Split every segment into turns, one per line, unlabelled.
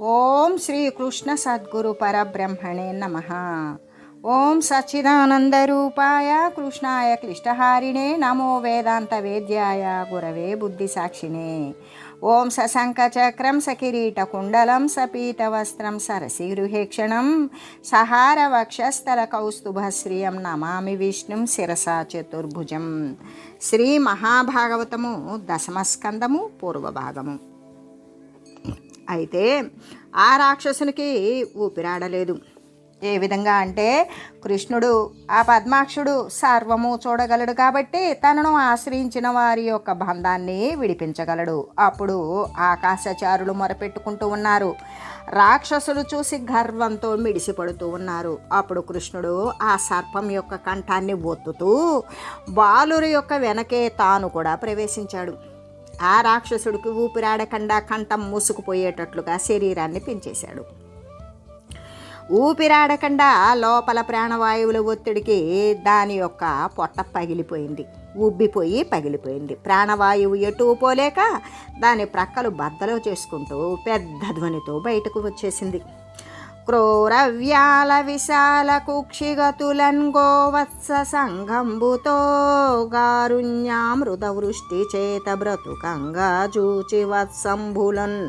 ఓం శ్రీ కృష్ణ సద్గురు పరబ్రహ్మణే నమ. ఓం సచ్చిదానందరూపాయ కృష్ణాయ క్లిష్టహారిణే నమో వేదాంత వేద్యాయ గురవే బుద్ధి సాక్షిణే ఓం సశంఖచక్రం సకిరీటకుండలం సపీతవస్త్రం సరసిగృహేక్షణం సహార వక్షస్థల కౌస్తుభశ్రియం నమామి విష్ణుం శిరసా చతుర్భుజం. శ్రీ మహాభాగవతము దశమస్కందము పూర్వభాగము అయితే ఆ రాక్షసునికి ఊపిరాడలేదు. ఏ విధంగా అంటే కృష్ణుడు ఆ పద్మాక్షుడు సర్వము చూడగలడు కాబట్టి తనను ఆశ్రయించిన వారి యొక్క బంధాన్ని విడిపించగలడు. అప్పుడు ఆకాశచారులు మొరపెట్టుకుంటూ ఉన్నారు. రాక్షసులు చూసి గర్వంతో మిడిసిపడుతూ ఉన్నారు. అప్పుడు కృష్ణుడు ఆ సర్పం యొక్క కంఠాన్ని ఒత్తుతూ బాలురు యొక్క వెనకే తాను కూడా ప్రవేశించాడు. ఆ రాక్షసుడికి ఊపిరాడకుండా కంఠం మూసుకుపోయేటట్లుగా శరీరాన్ని పెంచేశాడు. ఊపిరాడకుండా లోపల ప్రాణవాయువుల ఒత్తిడికి దాని యొక్క పొట్ట పగిలిపోయింది. ఉబ్బిపోయి పగిలిపోయింది. ప్రాణవాయువు ఎటు పోలేక దాని ప్రక్కలు బద్దలు చేసుకుంటూ పెద్ద ధ్వనితో బయటకు వచ్చేసింది. క్రూరవ్యాల విశాల కుక్షిగతులన్ గోవత్స సంఘంబుతో గారుణ్యామృత వృష్టి చేత బ్రతుకంగా చూచి వత్సంభులన్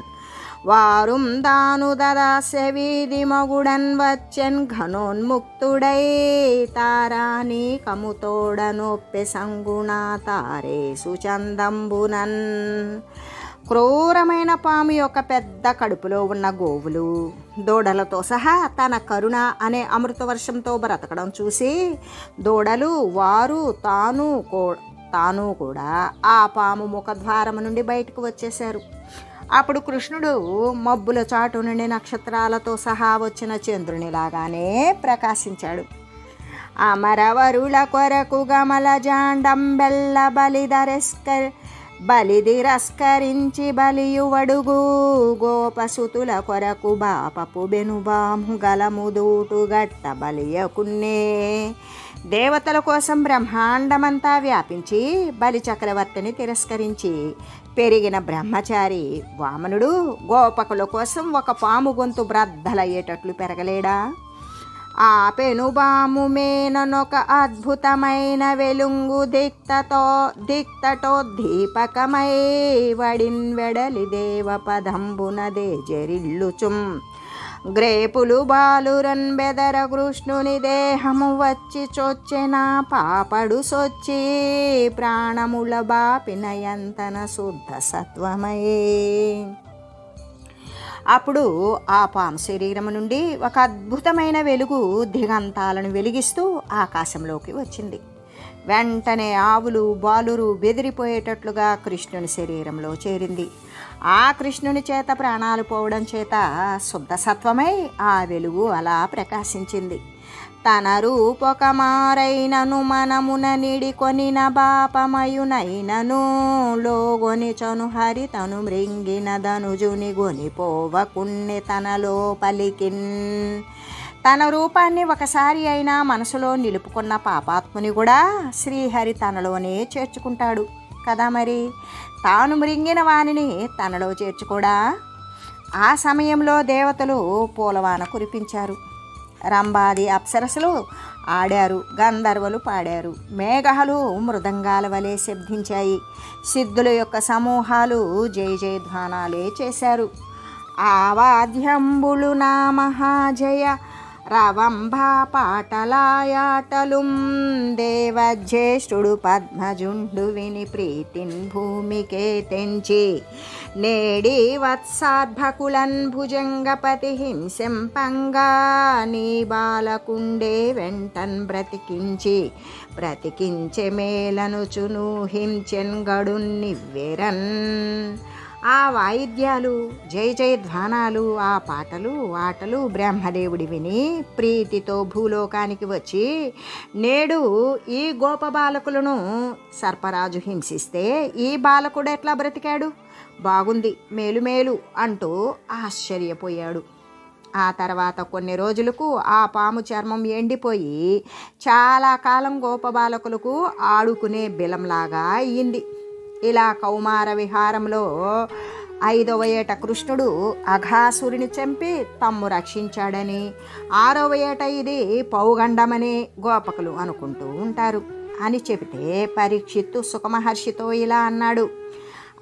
వారుం దాను దదాస్య వీధి మగుడన్ వచ్చెన్ ఘనోన్ముక్తుడై తారాని కముతోడనొప్పె సంగుణ తారే సుచందంబునన్ క్రూరమైన పాము యొక్క పెద్ద కడుపులో ఉన్న గోవులు దూడలతో సహా తన కరుణ అనే అమృత వర్షంతో బ్రతకడం చూసి దూడలు వారు తాను కో తాను కూడా ఆ పాము ముఖద్వారం నుండి బయటకు వచ్చేశారు. అప్పుడు కృష్ణుడు మబ్బుల చాటు నుండి నక్షత్రాలతో సహా వచ్చిన చంద్రునిలాగానే ప్రకాశించాడు. అమరవరుల కొరకు గమల జాండం బెల్ల బలిధరెస్కర్ బలిదిరస్కరించి బలియువడుగు. గోపసుతుల కొరకు బాపపు బెనుబాము గలముదూటు గట్ట బలియకున్నే. దేవతల కోసం బ్రహ్మాండమంతా వ్యాపించి బలి చక్రవర్తిని తిరస్కరించి పెరిగిన బ్రహ్మచారి వామనుడు గోపకుల కోసం ఒక పాము గొంతు బ్రద్దలయ్యేటట్లు పెరగలేడా? ఆ పెనుబాము మేననొక అద్భుతమైన వెలుంగు దిక్తతో దిక్తటో దీపకమై వడిన్ వెడలి దేవ పదంబునదే జరిల్లుచుం గ్రేపులు బాలురన్ బెదర కృష్ణుని దేహము వచ్చి చొచ్చెన పాపడు సొచ్చి ప్రాణముల బాపినయంతన శుద్ధ సత్వమయే అప్పుడు ఆ పాము శరీరం నుండి ఒక అద్భుతమైన వెలుగు దిగంతాలను వెలిగిస్తూ ఆకాశంలోకి వచ్చింది. వెంటనే ఆవులు బాలురు బెదిరిపోయేటట్లుగా కృష్ణుని శరీరంలో చేరింది. ఆ కృష్ణుని చేత ప్రాణాలు పోవడం చేత శుద్ధసత్వమై ఆ వెలుగు అలా ప్రకాశించింది. తన రూపకమారైనను మనమున నిడికొనిన బాపమయునైనను లోగొనిచను హరి తను మృంగిన ధనుజుని గొనిపోవకుణ్ణి తనలో పలికిన్ తన రూపాన్ని ఒకసారి అయినా మనసులో నిలుపుకున్న పాపాత్ముని కూడా శ్రీహరి తనలోనే చేర్చుకుంటాడు. కదా మరి? తాను మృంగిన వానిని తనలో చేర్చుకోడా? ఆ సమయంలో దేవతలు పూలవాన కురిపించారు. రంబాది అప్సరసలు ఆడారు గంధర్వులు పాడారు. మేఘాలు మృదంగాల వలె శబ్దించాయి. సిద్ధుల యొక్క సమూహాలు జయ జయధ్వానాలే చేశారు. ఆవాద్యంబులు నా మహాజయ రవంభా పాటలాయాటలుం. దేవజ్యేష్ఠుడు పద్మజుండు విని ప్రీతిన్ భూమికే తెంచి. నేడి వత్సార్భకులన్ భుజంగపతి హింసింపంగా నీ బాలకుండే వెంటన్ బ్రతికించి. బ్రతికించె మేలనుచును హించెన్ గడున్నివ్వెరన్ ఆ వాయిద్యాలు జయ జయధ్వానాలు ఆ పాటలు ఆటలు బ్రహ్మదేవుడి విని ప్రీతితో భూలోకానికి వచ్చి నేడు ఈ గోప బాలకులను సర్పరాజు హింసిస్తే ఈ బాలకుడు ఎట్లా బ్రతికాడు? బాగుంది మేలు మేలు అంటూ ఆశ్చర్యపోయాడు. ఆ తర్వాత కొన్ని రోజులకు ఆ పాము చర్మం ఎండిపోయి చాలా కాలం గోపబాలకులకు ఆడుకునే బిలంలాగా అయ్యింది ఇలా కౌమార విహారంలో ఐదవ ఏట కృష్ణుడు అఘాసురుని చంపి తమ్ము రక్షించాడని ఆరవ ఏట ఇది పౌగండమని గోపకులు అనుకుంటూ ఉంటారు. అని చెబితే పరీక్షిత్తు సుఖమహర్షితో ఇలా అన్నాడు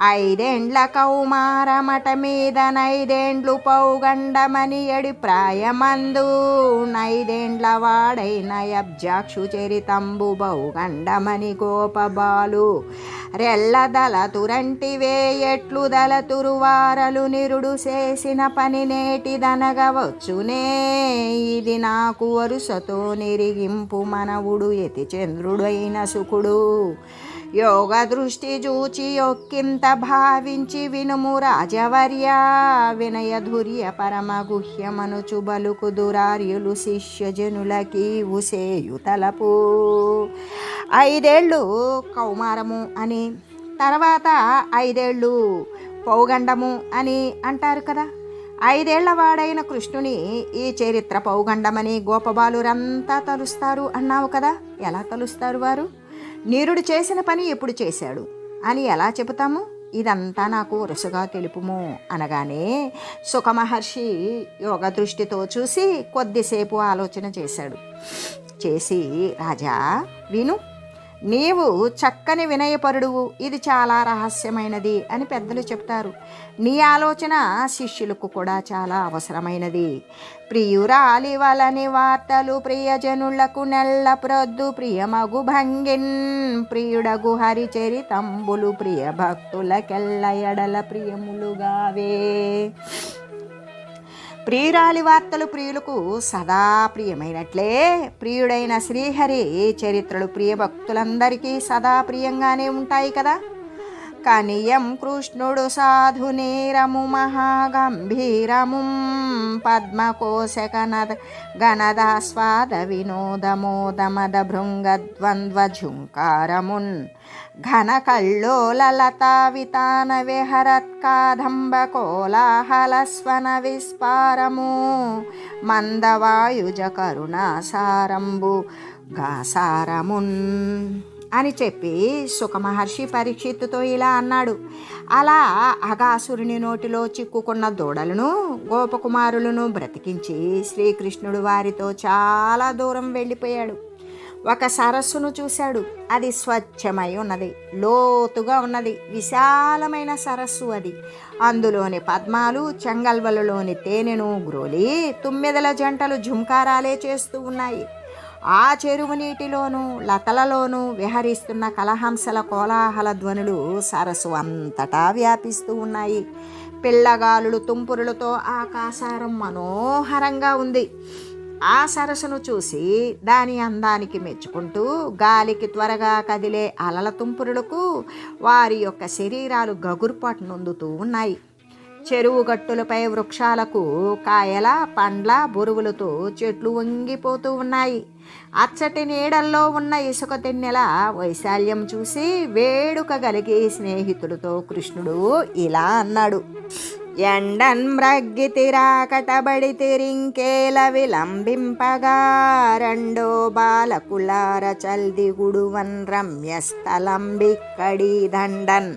ఐదేండ్ల కౌమారమట మీద నైదేండ్లు పౌగండమని ఎడి ప్రాయమందు నైదేండ్ల వాడైన అబ్జాక్షు చరితంబు బౌగండమని గోపబాలు. రెల్లదల తురంటివే ఎట్లు దల తురువారలు నిరుడు చేసిన పని నేటిదనగవచ్చునే ఇది నాకు వరుసతో నిరిగింపు మనవుడు యతి చంద్రుడైన సుకుడు. యోగ దృష్టి చూచి యొక్కింత భావించి వినుము రాజవర్య. వినయ ధుర్య పరమ గుహ్యమనుచు బలుకు దురార్యులు శిష్యజనులకి ఉసేయు తలపు. ఐదేళ్ళు కౌమారము అని తర్వాత ఐదేళ్ళు పౌగండము అని అంటారు కదా. ఐదేళ్ళ వాడైన కృష్ణుని ఈ చరిత్ర పౌగండమని గోపబాలురంతా తలుస్తారు అన్నావు కదా. ఎలా తలుస్తారు వారు? నీరుడు చేసిన పని ఎప్పుడు చేశాడు? అని ఎలా చెబుతాము? ఇదంతా నాకు వరుసగా తెలుపుము అనగానే సుఖమహర్షి యోగ దృష్టితో చూసి కొద్దిసేపు ఆలోచన చేశాడు. చేసి రాజా విను నీవు చక్కని వినయపరుడువు. ఇది చాలా రహస్యమైనది అని పెద్దలు చెప్తారు. నీ ఆలోచన శిష్యులకు కూడా చాలా అవసరమైనది. ప్రియురాలి వలని వార్తలు ప్రియజనులకు నెల్ల ప్రొద్దు ప్రియమగు భంగిన్. ప్రియుడగు హరిచరితంబులు ప్రియ భక్తులకెల్ల ఎడల ప్రియములుగావే. ప్రియురాలి వార్తలు ప్రియులకు సదా ప్రియమైనట్లే. ప్రియుడైన శ్రీహరి చరిత్రలు ప్రియ భక్తులందరికీ సదా ప్రియంగానే ఉంటాయి కదా. కనియం కృష్ణుడు సాధు నేరము మహాగంభీరము పద్మకోశక గణదాస్వాద వినోదమోదమద భృంగద్వంద్వ ఝుంకారమున్ ఘన విహరత్కాదంబ కోలాహలస్వన విస్పారము మందవాయుజ కరుణాసారంబు గాసారమున్ అని చెప్పి సుఖమహర్షి పరీక్షిత్తుతో ఇలా అన్నాడు. అలా అగాసురుని నోటిలో చిక్కుకున్న దూడలను గోపకుమారులను బ్రతికించి శ్రీకృష్ణుడు వారితో చాలా దూరం వెళ్ళిపోయాడు. ఒక సరస్సును చూశాడు. అది స్వచ్ఛమై ఉన్నది. లోతుగా ఉన్నది. విశాలమైన సరస్సు అది. అందులోని పద్మాలు చెంగల్వలలోని తేనెను గ్రోలి తుమ్మెదల జంటలు జుంకారాలే చేస్తూ ఉన్నాయి. ఆ చెరువు నీటిలోనూ లతలలోనూ విహరిస్తున్న కలహంసల కోలాహల ధ్వనులు సరస్సు అంతటా వ్యాపిస్తూ ఉన్నాయి. పిల్లగాలులు తుంపురులతో ఆకాశారం మనోహరంగా ఉంది. ఆ సరస్సును చూసి దాని అందానికి మెచ్చుకుంటూ గాలికి త్వరగా కదిలే అలల తుంపురులకు వారి యొక్క శరీరాలు గగురుపాటు నొందుతూ ఉన్నాయి. చెరువు గట్టులపై వృక్షాలకు కాయల పండ్ల బురువులతో చెట్లు వంగిపోతూ ఉన్నాయి. అచ్చటి నీడల్లో ఉన్న ఇసుక తిన్నెల వైశాల్యం చూసి వేడుక కలిగి స్నేహితులతో కృష్ణుడు ఇలా అన్నాడు. ఎండన్ మ్రగ్గితిరాకటబడి తిరింకేల విలంబింపగా రెండో బాలకులార చల్దిగుడువన్ రమ్యస్థలంబిక్కడి దండన్.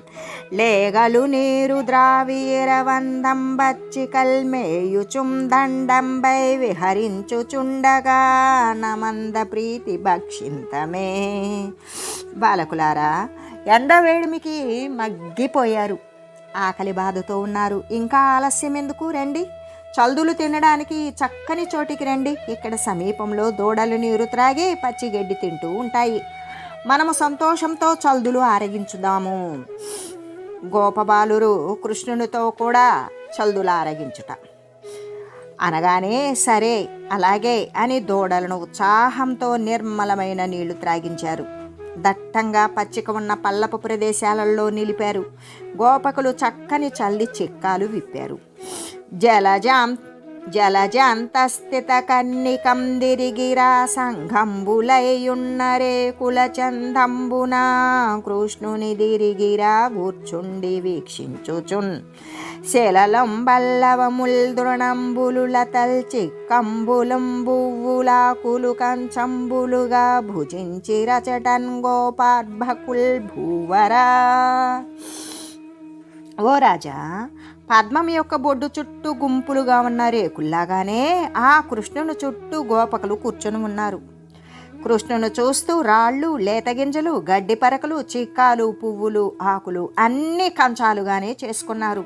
లేగలు నీరు ద్రావీరవందం బచ్చి కల్మేయుచుం దండంబై విహరించుచుండగా నమంద ప్రీతి భక్షింతమే. బాలకులారా ఎండ వేడిమికి మగ్గిపోయారు. ఆకలి బాధతో ఉన్నారు. ఇంకా ఆలస్యం ఎందుకు రండి? చల్దులు తినడానికి చక్కని చోటికి రండి. ఇక్కడ సమీపంలో దూడలు నీరు త్రాగి పచ్చిగడ్డి తింటూ ఉంటాయి. మనము సంతోషంతో చల్దులు ఆరగించుదాము. గోపబాలురు కృష్ణునితో కూడా చల్దులు ఆరగించుట. అనగానే సరే అలాగే అని దూడలను ఉత్సాహంతో నిర్మలమైన నీళ్ళు త్రాగించారు. దట్టంగా పచ్చిక ఉన్న పల్లపు ప్రదేశాలలో నిలిపారు. గోపకులు చక్కని చల్లి చిక్కాలు విప్పారు. జలజాం జలజాంతస్థిత కన్నికం దిరిగిరా సంఘంబులయ్యున్నరే కుల కృష్ణుని దిరిగిరా కూర్చుండి వీక్షించుచున్. శలలం బల్లవముల్ దృణంబులు లతల్ చిక్కంబులం బువ్వులాకులు కంచంబులుగా భుజించి రచటన్ గోపార్భకుల్ భూవరా. ఓ రాజా పద్మం యొక్క బొడ్డు చుట్టూ గుంపులుగా ఉన్న రేకుల్లాగానే ఆ కృష్ణుని చుట్టూ గోపకులు కూర్చొని ఉన్నారు. కృష్ణును చూస్తూ రాళ్ళు లేతగింజలు గడ్డి పరకలు చిక్కాలు పువ్వులు ఆకులు అన్ని కంచాలుగానే చేసుకున్నారు.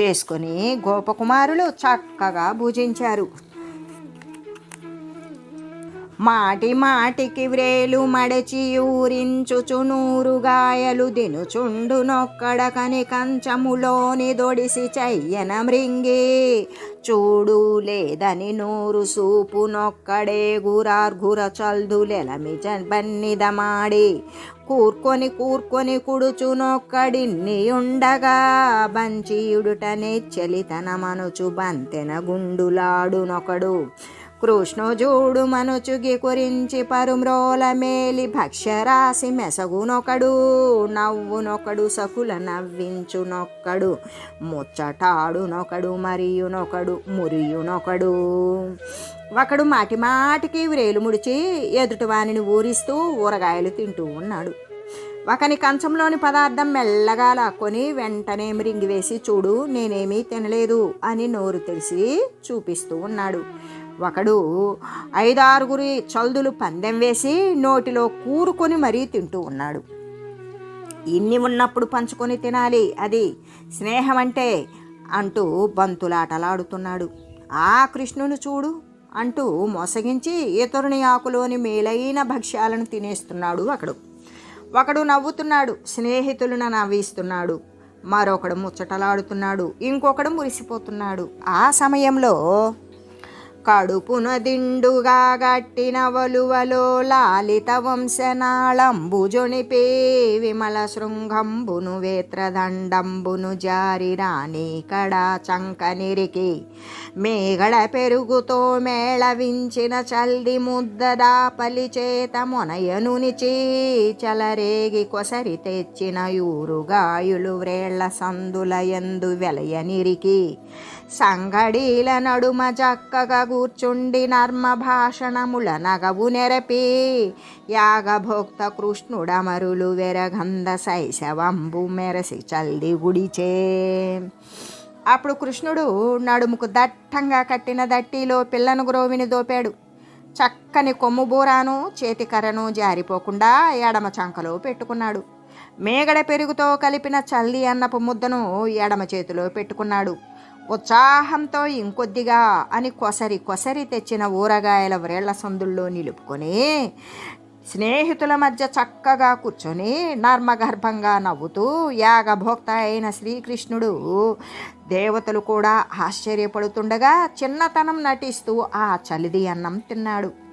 చేసుకొని గోపకుమారులు చక్కగా భుజించారు. మాటి మాటికి వ్రేలు మడచి ఊరించుచు నూరు గాయలు దినుచుండు నొక్కడకని కంచములోని దొడిసి చెయ్యన మృంగి. చూడు లేదని నూరు సూపు నొక్కడే గురార్ఘుర చల్దులెలమి బన్నిదమాడి. కూర్కొని కూర్కొని కుడుచు నొక్కడిన్ని ఉండగా బంచియుడుటనే చెలితనమనుచు బంతెన గుండులాడునొకడు. కృష్ణజూడు మనుచుగి కురించి పరుమ్రోల మేలి భక్ష్యరాశి మెసగునొకడు నవ్వునొకడు సకుల నవ్వించునొక్కడు ముచ్చటాడునొకడు మరియునొకడు మురియునొకడు ఒకడు మాటి మాటికి వ్రేలు ముడిచి ఎదుటివానిని ఊరిస్తూ ఊరగాయలు తింటూ ఉన్నాడు. ఒకని కంచంలోని పదార్థం మెల్లగా లాక్కొని వెంటనే మరింగివేసి చూడు నేనేమీ తినలేదు అని నోరు తెలిసి చూపిస్తూ ఉన్నాడు. ఒకడు ఐదారుగురి చల్దులు పందెం వేసి నోటిలో కూరుకొని మరీ తింటూ ఉన్నాడు. ఇన్ని ఉన్నప్పుడు పంచుకొని తినాలి అది స్నేహం అంటే అంటూ బంతులాటలాడుతున్నాడు. ఆ కృష్ణుని చూడు అంటూ మోసగించి ఇతరుని ఆకులోని మేలైన భక్ష్యాలను తినేస్తున్నాడు ఒకడు. ఒకడు నవ్వుతున్నాడు స్నేహితులను నవ్విస్తున్నాడు. మరొకడు ముచ్చటలాడుతున్నాడు ఇంకొకడు మురిసిపోతున్నాడు. ఆ సమయంలో కడుపున దిండుగా గట్టిన వలువలో లాలిత వంశనాళంబు జొనిపే విమల శృంగంబును వేత్రదండంబును జారి రాణి కడా చంకనిరికి. మేగడ పెరుగుతో మేళవించిన చల్ది ముద్దదా పలి చేత మొనయనునిచి చలరేగి కొసరి తెచ్చిన యూరుగాయులు వ్రేళ్ళ సందుల ఎందు వెలయనిరికి. సంగడీల నడుమ చక్కగా కూర్చుండి నర్మ భాషణముల నగవు నెరపి. యాగభోక్త కృష్ణుడమరులు వెరగంధ శైశవంబు మెరసి చల్లి గుడిచే. అప్పుడు కృష్ణుడు నడుముకు దట్టంగా కట్టిన దట్టిలో పిల్లను గ్రోవిని దోపాడు. చక్కని కొమ్ము బూరాను చేతికర్రను జారిపోకుండా ఎడమ చంకలో పెట్టుకున్నాడు. మేగడ పెరుగుతో కలిపిన చల్లి అన్నపు ముద్దను ఎడమ చేతిలో పెట్టుకున్నాడు. ఉత్సాహంతో ఇంకొద్దిగా అని కొసరి కొసరి తెచ్చిన ఊరగాయల వ్రేళ్ళ సందుల్లో నిలుపుకొని స్నేహితుల మధ్య చక్కగా కూర్చొని నర్మగర్భంగా నవ్వుతూ యాగభోక్త అయిన శ్రీకృష్ణుడు దేవతలు కూడా ఆశ్చర్యపడుతుండగా చిన్నతనం నటిస్తూ ఆ చలిది అన్నం తిన్నాడు.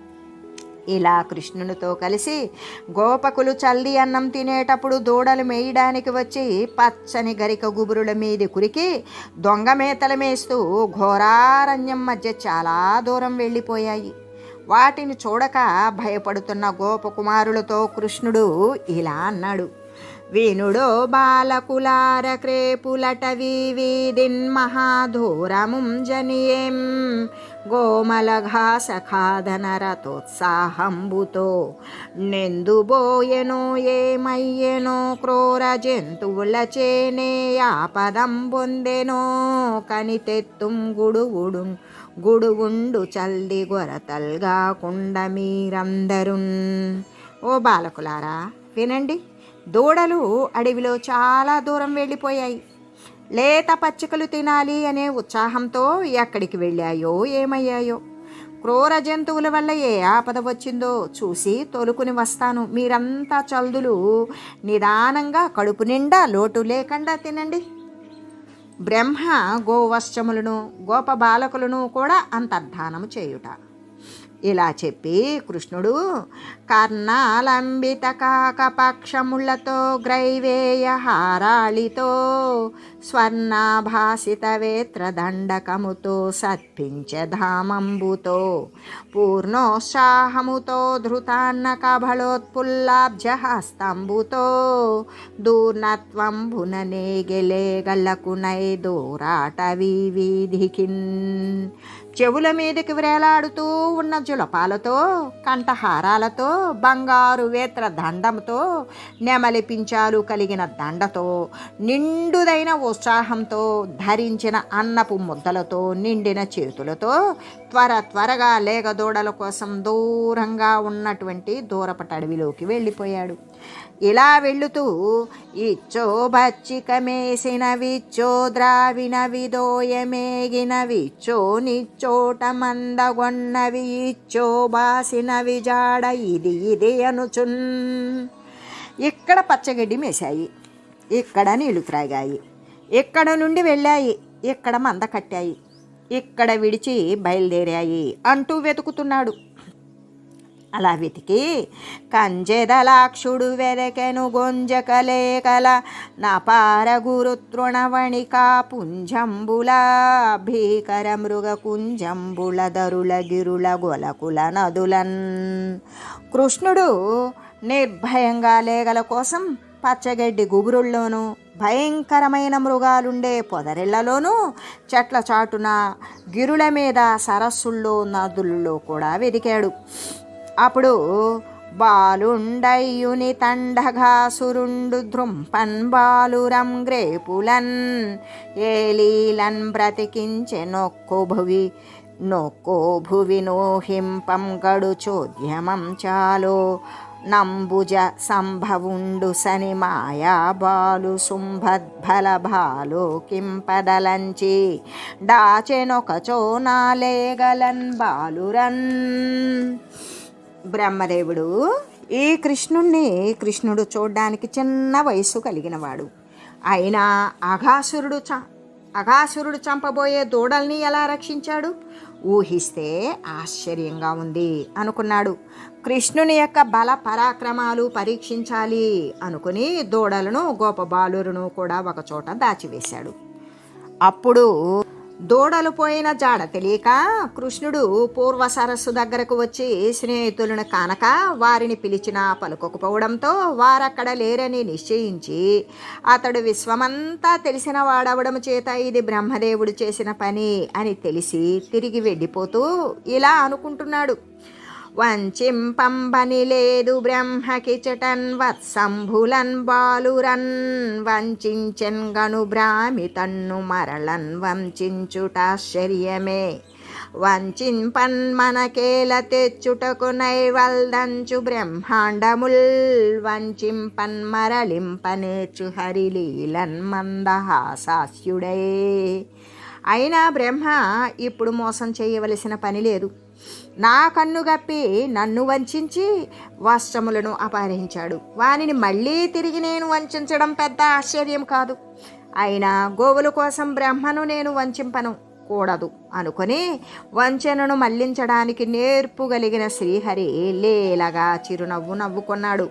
ఇలా కృష్ణునితో కలిసి గోపకులు చల్లి అన్నం తినేటప్పుడు దూడలు మేయడానికి వచ్చి పచ్చని గరిక గుబురుల మీది కురికి దొంగ మేతలు మేస్తూ ఘోరారణ్యం మధ్య చాలా దూరం వెళ్ళిపోయాయి. వాటిని చూడక భయపడుతున్న గోపకుమారులతో కృష్ణుడు ఇలా అన్నాడు. వినుడో బాలకులార క్రేపులటవి వీదిన్ మహాధూరముం జనియేం. గోమలఘాసఖాదన రథోత్సాహంబుతో ఏమయ్యెనో క్రూర జంతువులచేనే ఆపదం పొందెనో కనితెత్తుం గుడుగుడు గుడుగుండు చల్లి గొరతల్గా కుండ మీరందరున్ ఓ బాలకులారా వినండి. దూడలు అడవిలో చాలా దూరం వెళ్ళిపోయాయి. లేత పచ్చికలు తినాలి అనే ఉత్సాహంతో ఎక్కడికి వెళ్ళాయో ఏమయ్యాయో? క్రూర జంతువుల వల్ల ఏ ఆపద వచ్చిందో చూసి తొలుకుని వస్తాను. మీరంతా చల్దులు నిదానంగా కడుపు నిండా లోటు లేకుండా తినండి. బ్రహ్మ గోవశ్చములను గోప బాలకులను కూడా అంతర్ధానము చేయుట. ఇలా చెప్పి కృష్ణుడు కర్ణాలంబిత కాకపక్షములతో గ్రైవేయ హారాళితో స్వర్ణాభాసిత వేత్రదండకముతో సత్పించధామంబుతో పూర్ణోత్సాహముతో ధృతాన్న కబళోత్పుల్లాబ్జహస్తంబుతో దూర్ణత్వంబుననే గెలే గల్లకునై దూరాట వీధికిన్ చెవుల మీదకి వ్రేలాడుతూ ఉన్న జులపాలతో కంఠహారాలతో బంగారు వేత్ర దండంతో నెమలి పించాలు కలిగిన దండతో నిండుదైన ఉత్సాహంతో ధరించిన అన్నపు ముద్దలతో నిండిన చేతులతో త్వర త్వరగా లేగదూడల కోసం దూరంగా ఉన్నటువంటి దూరపట అడవిలోకి వెళ్ళిపోయాడు. ఇలా వెళ్ళుతూ ఇచ్చో బచ్చికమేసినవిచ్చో విదోయమేగిన విచ్చో నిచ్చోట మందగొన్నవి ఇచ్చో బాసినవి జాడ ఇది ఇది అనుచున్. ఇక్కడ పచ్చగడ్డి మేశాయి ఇక్కడ నీళ్ళు త్రాగాయి ఇక్కడ నుండి వెళ్ళాయి ఇక్కడ మంద కట్టాయి ఇక్కడ విడిచి బయలుదేరాయి అంటూ వెతుకుతున్నాడు. అలా వెతికి. కంజెదలాక్షుడు వెదకెను గొంజకలేకల నపార గురు తృణవణికా పుంజంబుల భీకర మృగ కుంజంబుల దరుల గిరుల గొలకుల నదులన్. కృష్ణుడు నిర్భయంగా లేగల కోసం పచ్చగడ్డి గుబురుల్లోనూ భయంకరమైన మృగాలుండే పొదరిళ్ళలోనూ చెట్ల చాటున గిరుల మీద సరస్సుల్లో నదుల్లో కూడా వెతికాడు. అప్పుడు బాలుండయ్యుని తండఘాసురుండు ధృంపన్ బాలురం గ్రేపులన్ ఏలీలన్ బ్రతికించె నొక్కు భువి నొక్కో భువి నోహింపం గడుచోద్యమం చాలో. నంబుజ సంభవుండు సని మాయా బాలు శుంభద్భల భాలు కింపదలంచి. డాచెనొకచో నాలేగలన్ బాలురన్. బ్రహ్మదేవుడు ఈ కృష్ణుణ్ణి కృష్ణుడు చూడ్డానికి చిన్న వయస్సు కలిగినవాడు. అయినా అఘాసురుడు చ అఘాసురుడు చంపబోయే దూడల్ని ఎలా రక్షించాడు? ఊహిస్తే ఆశ్చర్యంగా ఉంది అనుకున్నాడు. కృష్ణుని యొక్క బల పరాక్రమాలు పరీక్షించాలి అనుకుని దూడలను గోపబాలురును కూడా ఒకచోట దాచివేశాడు. అప్పుడు దూడలు పోయిన జాడ తెలియక కృష్ణుడు పూర్వ సరస్సు దగ్గరకు వచ్చి స్నేహితులను కానక వారిని పిలిచినా పలుకోకపోవడంతో వారక్కడ లేరని నిశ్చయించి అతడు విశ్వమంతా తెలిసిన వాడవడం చేత ఇది బ్రహ్మదేవుడు చేసిన పని అని తెలిసి తిరిగి వెళ్ళిపోతూ ఇలా అనుకుంటున్నాడు. వంచింపంబని లేదు బ్రహ్మకిచటన్ వత్సంభులన్ బాలురన్. వంచెన్ గను భ్రామి తన్ను మరళన్ వంచుటాశ్చర్యమే వంచింపన్ మనకేల తెచ్చుటకు నైవల్దంచు బ్రహ్మాండముల్. వంచింపన్ మరలింపనేర్చు హరిలీలన్ మందహాసాస్యుడే. అయినా బ్రహ్మ ఇప్పుడు మోసం చేయవలసిన పని లేదు. నా కన్ను గప్పి నన్ను వంచించి వస్త్రములను అపహరించాడు. వానిని మళ్ళీ తిరిగి నేను వంచడం పెద్ద ఆశ్చర్యం కాదు. అయినా గోవుల కోసం బ్రహ్మను నేను వంచింపను కూడదు అనుకొని వంచనను మళ్ళించడానికి నేర్పుగలిగిన శ్రీహరి లేలగా చిరునవ్వు నవ్వుకున్నాడు.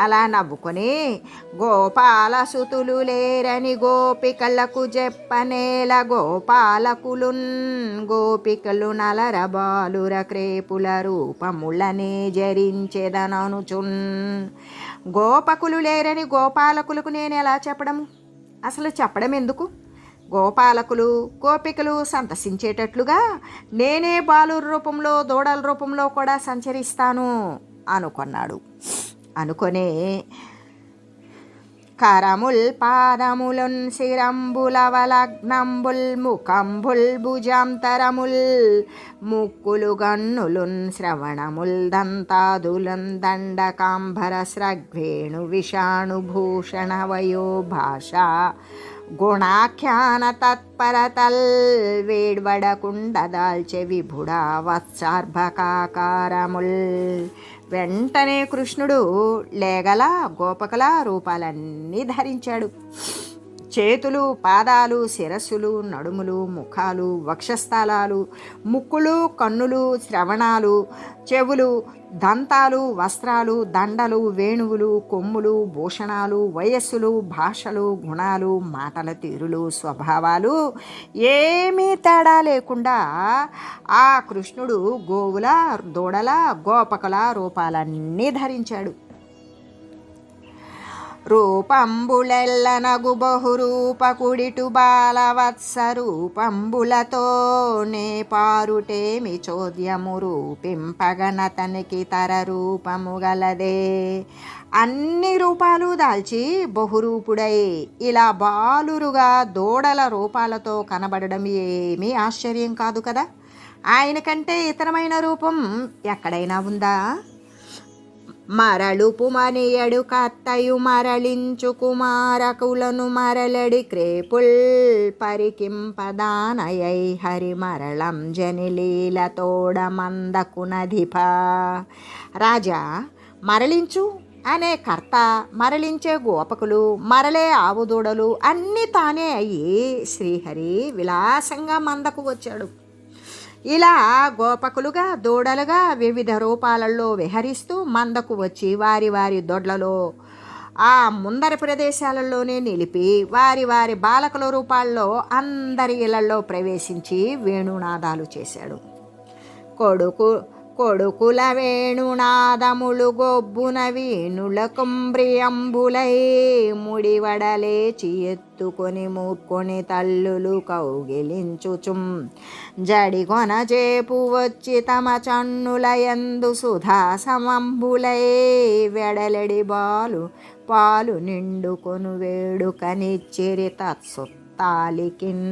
అలా నవ్వుకొని గోపాల సుతులు లేరని గోపికలకు చెప్పనేల గోపాలకులున్ గోపికలు నలర బాలుర క్రేపుల రూపములనే జరించేదననుచున్. గోపకులు లేరని గోపాలకులకు నేను ఎలా చెప్పడం అసలు చెప్పడం ఎందుకు గోపాలకులు గోపికలు సంతసించేటట్లుగా నేనే బాలు రూపంలో దూడల రూపంలో కూడా సంచరిస్తాను అనుకున్నాడు. అనుకొనే. కరముల్ పాదములున్ శిరంబులవలగ్నంబుల్ ముఖంబుల్ భుజాంతరముల్ ముక్కులు గన్నులున్ శ్రవణముల్ దంతాదులున్ దండకాంబర స్రగ్వేణు విషాణుభూషణ వయో భాష గుణాఖ్యాన తత్పరతల్ వేడ్వడకుండ దాల్చె విభుడా వత్సార్భకాకారముల్ వెంటనే కృష్ణుడు లేగల గోపకల రూపాలన్నీ ధరించాడు. చేతులు పాదాలు శిరస్సులు నడుములు ముఖాలు వక్షస్థలాలు ముక్కులు కన్నులు శ్రవణాలు చెవులు దంతాలు వస్త్రాలు దండలు వేణువులు కొమ్ములు భూషణాలు వయస్సులు భాషలు గుణాలు మాటల తీరులు స్వభావాలు ఏమీ తేడా లేకుండా ఆ కృష్ణుడు గోవుల దూడల గోపకుల రూపాలన్నీ ధరించాడు. రూపంబులెల్లనగు బహురూపకుడిటు బాలవత్స రూపంబులతో నే పారుటేమి చోద్యము రూపింపగనతనికి తర రూపము గలదే. అన్ని రూపాలు దాల్చి బహురూపుడై ఇలా బాలురుగా దూడల రూపాలతో కనబడడం ఏమీ ఆశ్చర్యం కాదు కదా. ఆయన కంటే ఇతరమైన రూపం ఎక్కడైనా ఉందా? మరలుపు మనియడు కత్తయు మరలించు కుమారకులను మరలడి క్రేపుల్ పరికింపదానయై హరి మరళం జనిలీల తోడ మందకునధిప రాజా మరలించు అనే కర్త మరలించే గోపకులు మరలే ఆవుదూడలు అన్నీ తానే అయ్యి శ్రీహరి విలాసంగా మందకు వచ్చాడు. ఇలా గోపకులుగా దూడలుగా వివిధ రూపాలలో విహరిస్తూ మందకు వచ్చి వారి వారి దొడ్లలో ఆ ముందరి ప్రదేశాలలోనే నిలిపి వారి వారి బాలకుల రూపాల్లో అందరి ఇళ్ళలో ప్రవేశించి వేణునాదాలు చేశాడు. కొడుకు కొడుకుల వేణునాదములు గొబ్బున వీణుల కుంబ్రియంబులై ముడివడలేచి ఎత్తుకొని మూర్కొని తల్లులు కౌగిలించుచుం. జడిగొన చేపు వచ్చి తమ చన్నుల ఎందు సుధా సమంబులై వెడలెడి బాలు పాలు నిండుకొను వేడుకనిచ్చిరి తత్సుత్తాలికిన్.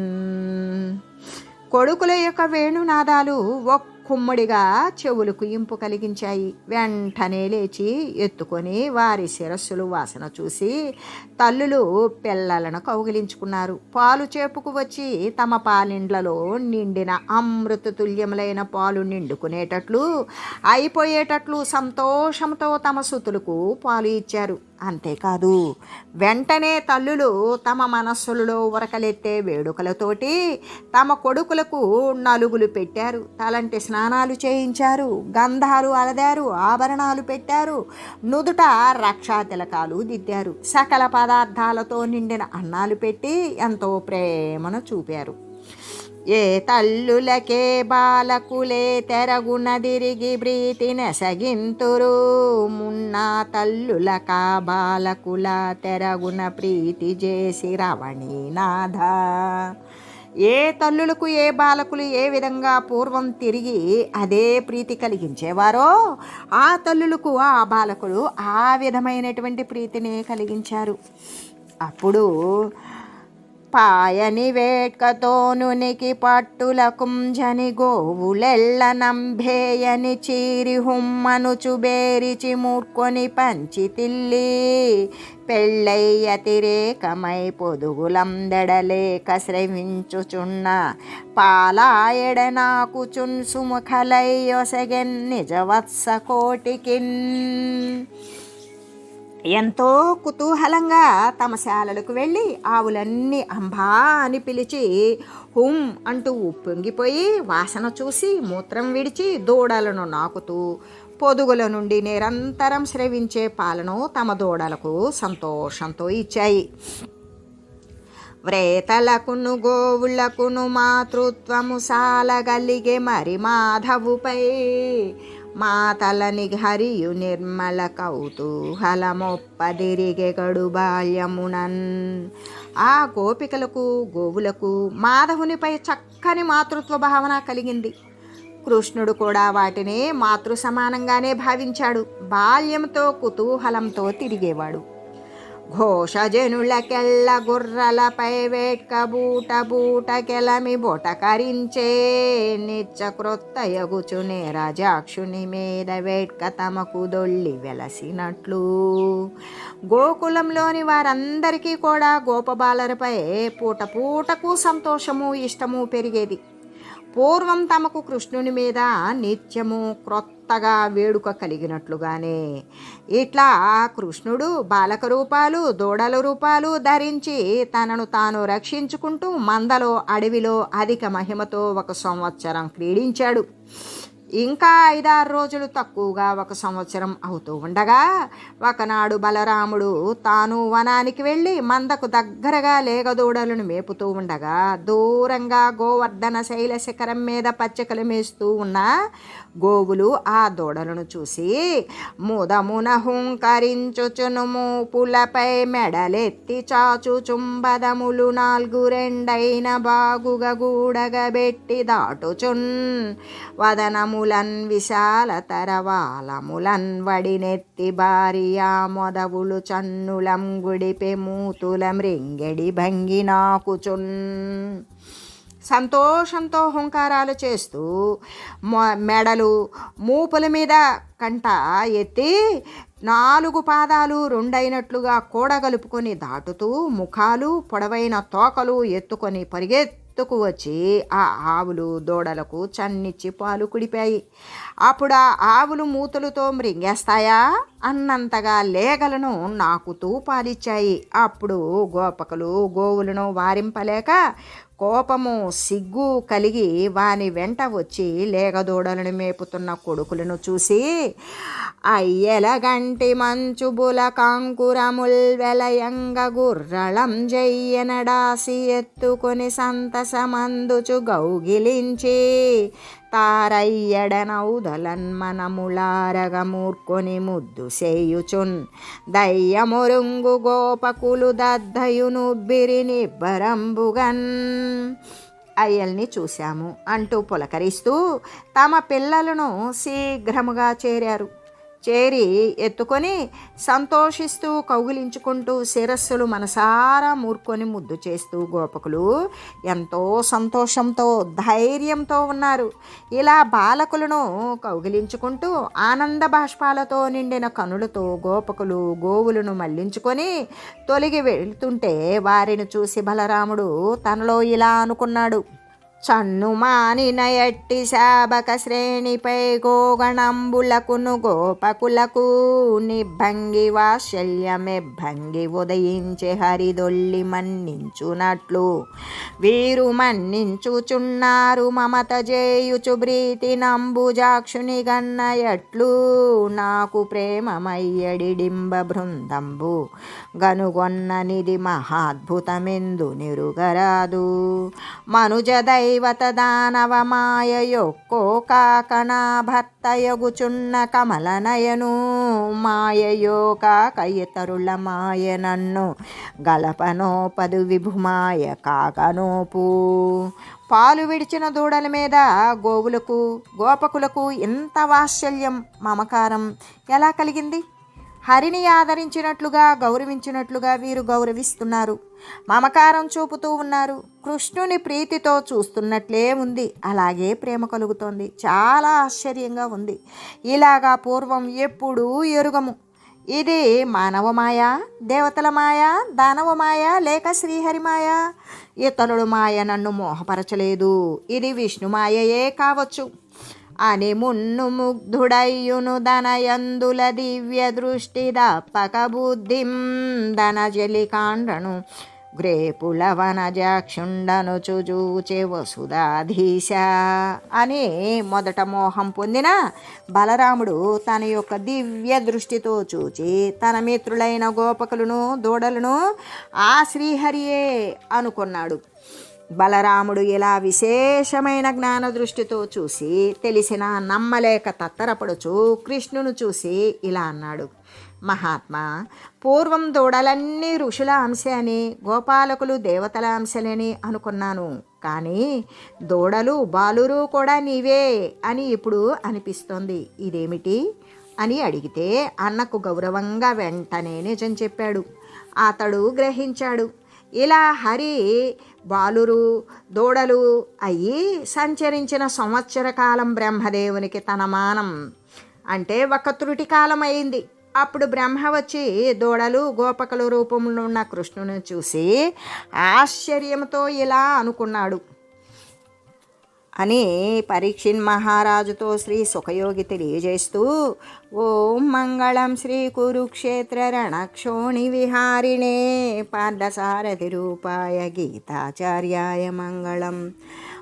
కొడుకుల యొక్క వేణునాదాలు ఒక్క కుమ్మడిగా చెవులకు ఇంపు కలిగించాయి. వెంటనే లేచి ఎత్తుకొని వారి శిరస్సులు వాసన చూసి తల్లులు పిల్లలను కౌగిలించుకున్నారు. పాలు చేపుకు వచ్చి తమ పాలిండ్లలో నిండిన అమృత తుల్యములైన పాలు నిండుకునేటట్లు అయిపోయేటట్లు సంతోషంతో తమ సుతులకు పాలు ఇచ్చారు. అంతేకాదు. వెంటనే తల్లులు తమ మనస్సులలో ఉరకలెత్తే వేడుకలతోటి తమ కొడుకులకు నలుగులు పెట్టారు. తలంటి స్నానాలు చేయించారు. గంధాలు అలదారు. ఆభరణాలు పెట్టారు. నుదుట రక్షా తిలకాలు దిద్దారు. సకల పదార్థాలతో నిండిన అన్నాలు పెట్టి ఎంతో ప్రేమను చూపారు. ఏ తల్లులకే బాలకులే తెరగునదిరిగి ప్రీతిన సగింతురు మున్నా తల్లులక బాలకుల తెరగున ప్రీతి చేసి రవణీనాథ ఏ తల్లులకు ఏ బాలకులు ఏ విధంగా పూర్వం తిరిగి అదే ప్రీతి కలిగించేవారో ఆ తల్లులకు ఆ బాలకులు ఆ విధమైనటువంటి ప్రీతిని కలిగించారు. అప్పుడు పాయని వేట్కతోనునికి పట్టుల కుంజని గోవులెల్ల నంభేయని చీరి హుమ్మనుచు బేరిచి మూర్కొని పంచి తిల్లి. పెళ్ళయ్యతిరేకమై పొదుగులందెడలేక శ్రవించుచున్న పాలాయడ నాకు చున్ సుముఖలయ్యొసగెన్ నిజవత్స కోటికిన్. ఎంతో కుతూహలంగా తమ శాలలకు వెళ్ళి ఆవులన్నీ అంబా అని పిలిచి హుం అంటూ ఉప్పొంగిపోయి వాసన చూసి మూత్రం విడిచి దూడలను నాకుతూ పొదుగుల నుండి నిరంతరం స్రవించే పాలను తమ దూడలకు సంతోషంతో ఇచ్చాయి. వ్రేతలకును గోవులకును మాతృత్వము సాలగలిగే మరి మాధవుపై మాతలని హరియు నిర్మల కౌతూహలమొప్పదిరిగే గడు బాల్యమునన్. ఆ గోపికలకు గోవులకు మాధవునిపై చక్కని మాతృత్వ భావన కలిగింది. కృష్ణుడు కూడా వాటినే మాతృ సమానంగానే భావించాడు. బాల్యంతో కుతూహలంతో తిరిగేవాడు. ఘోషజనులకెల్ల గుర్రలపై వేట్క బూట బూట కెలమి బొటకరించే నిత్య క్రొత్త యగుచునే రాజాక్షుని మీద వేట్క తమకు దొల్లి వెలసినట్లు. గోకులంలోని వారందరికీ కూడా గోపబాలరిపై పూట పూటకు సంతోషము ఇష్టము పెరిగేది. పూర్వం తమకు కృష్ణుని మీద నిత్యము క్రొత్త కొత్తగా వేడుక కలిగినట్లుగానే. ఇట్లా కృష్ణుడు బాలక రూపాలు దూడల రూపాలు ధరించి తనను తాను రక్షించుకుంటూ మందలో అడవిలో అధిక మహిమతో ఒక సంవత్సరం క్రీడించాడు. ఇంకా ఐదారు రోజులు తక్కువగా ఒక సంవత్సరం అవుతూ ఉండగా ఒకనాడు బలరాముడు తాను వనానికి వెళ్ళి మందకు దగ్గరగా లేగదూడలను మేపుతూ ఉండగా దూరంగా గోవర్ధన శైల శిఖరం మీద పచ్చికలు మేస్తూ ఉన్న గోవులు ఆ దూడలను చూసి ముదమున హుంకరించుచును మూపులపై మెడలెత్తి చాచు చుంబదములు నాలుగు రెండైన బాగుగా గూడగబెట్టి దాటుచున్. వదనములన్ విశాల తరవాలములన్ వడినెత్తి భార్యా మొదవులు చన్నులం గుడిపె మూతుల మృంగెడి భంగి నాకుచున్. సంతోషంతో హుంకారాలు చేస్తూ మెడలు మూపుల మీద కంట ఎత్తి నాలుగు పాదాలు రెండైనట్లుగా కూడగలుపుకొని దాటుతూ ముఖాలు పొడవైన తోకలు ఎత్తుకొని పరిగెత్తుకు వచ్చి ఆ ఆవులు దూడలకు చన్నిచ్చి పాలు కుడిపాయి. అప్పుడు ఆ ఆవులు మూతులతో మృంగేస్తాయా? అన్నంతగా లేగలను నాకుతూ పాలిచ్చాయి. అప్పుడు గోపకులు గోవులను వారింపలేక కోపము సిగ్గు కలిగి వాని వెంట వచ్చి లేగదూడలను మేపుతున్న కొడుకులను చూసి అయ్యలగంటి మంచుబుల కాంకురముల్ వెలయంగ గుర్రళం జయ్యనడాసి ఎత్తుకొని సంతసమందుచు గౌగిలించి తారయ్యడనౌదలన్మనములారగమూర్కొని మూర్కొని ముద్దు సేయుచున్ దయ్యమురుంగు గోపకులు దద్దయును బిరిని అయ్యల్ని చూశాము అంటూ పులకరిస్తూ తమ పిల్లలను శీఘ్రముగా చేరారు. చేరి ఎత్తుకొని సంతోషిస్తూ కౌగిలించుకుంటూ శిరస్సులు మనసారా మూర్కొని ముద్దు చేస్తూ గోపకులు ఎంతో సంతోషంతో ధైర్యంతో ఉన్నారు. ఇలా బాలకులను కౌగిలించుకుంటూ ఆనంద బాష్పాలతో నిండిన కనులతో గోపకులు గోవులను మళ్ళించుకొని తొలిగి వెళ్తుంటే వారిని చూసి బలరాముడు తనలో ఇలా అనుకున్నాడు. చన్ను మానిన ఎట్టి శాబక శ్రేణిపై గోగణంబులకును గోపకులకు నిభంగి వాత్సల్యమే భంగి ఉదయించే హరిదొల్లి మన్నించునట్లు. వీరు మన్నించుచున్నారు మమత చేయుచు ప్రీతి నంబుజాక్షుని గన్న ఎట్లు నాకు ప్రేమమయ్యడిడింబ బృందంబు గనుగొన్ననిది మహాద్భుతమెందు నిరుగరాదు. మనుజదై దైవత దానవ మాయ భర్తయగుచున్న కమలనయను మాయయో కాక ఇతరుల మాయ నన్ను గలపనోపదు విభుమాయ కాకనోపు పాలు విడిచిన దూడల మీద గోవులకు గోపకులకు ఎంత వాత్సల్యం మమకారం ఎలా కలిగింది? హరిని ఆదరించినట్లుగా గౌరవించినట్లుగా వీరు గౌరవిస్తున్నారు. మమకారం చూపుతూ ఉన్నారు. కృష్ణుని ప్రీతితో చూస్తున్నట్లే ఉంది. అలాగే ప్రేమ కలుగుతోంది. చాలా ఆశ్చర్యంగా ఉంది. ఇలాగా పూర్వం ఎప్పుడూ ఎరుగము. ఇది మానవ మాయ దేవతల మాయ దానవ మాయ లేక శ్రీహరి మాయ? ఇతరుడు మాయ నన్ను మోహపరచలేదు. ఇది విష్ణు మాయయే కావచ్చు. అని మున్ను ముగ్ధుడయ్యును ధనయందుల దివ్య దృష్టి దప్పక బుద్ధిం ధనజలి గ్రేపుల వనజాక్షుండను చుజూచే వసుధాధీశ. అని మొదట మోహం పొందిన బలరాముడు తన యొక్క దివ్య దృష్టితో చూచి తన మిత్రులైన గోపకులను దూడలను ఆ శ్రీహరియే అనుకున్నాడు. బలరాముడు ఇలా విశేషమైన జ్ఞాన దృష్టితో చూసి తెలిసిన నమ్మలేక తత్తరపడుచు కృష్ణును చూసి ఇలా అన్నాడు. మహాత్మా పూర్వం దూడలన్నీ ఋషుల అంశ అని గోపాలకులు దేవతల అంశలని అనుకున్నాను. కానీ దూడలు బాలురు కూడా నీవే అని ఇప్పుడు అనిపిస్తోంది. ఇదేమిటి? అని అడిగితే అన్నకు గౌరవంగా వెంటనే నిజం చెప్పాడు. అతడు గ్రహించాడు. ఇలా హరి బాలురు దూడలు అయ్యి సంచరించిన సంవత్సర కాలం బ్రహ్మదేవునికి తన మానం అంటే ఒక త్రుటి కాలం అయింది అప్పుడు బ్రహ్మ వచ్చి దూడలు గోపకల రూపంలో ఉన్న కృష్ణుని చూసి ఆశ్చర్యంతో ఇలా అనుకున్నాడు. అని పరీక్షిన్ మహారాజుతో శ్రీ సుఖయోగి తెలియజేస్తూ ఓం మంగళం శ్రీ కురుక్షేత్ర రణక్షోణి విహారిణే పార్థసారథి రూపాయ గీతాచార్యాయ మంగళం.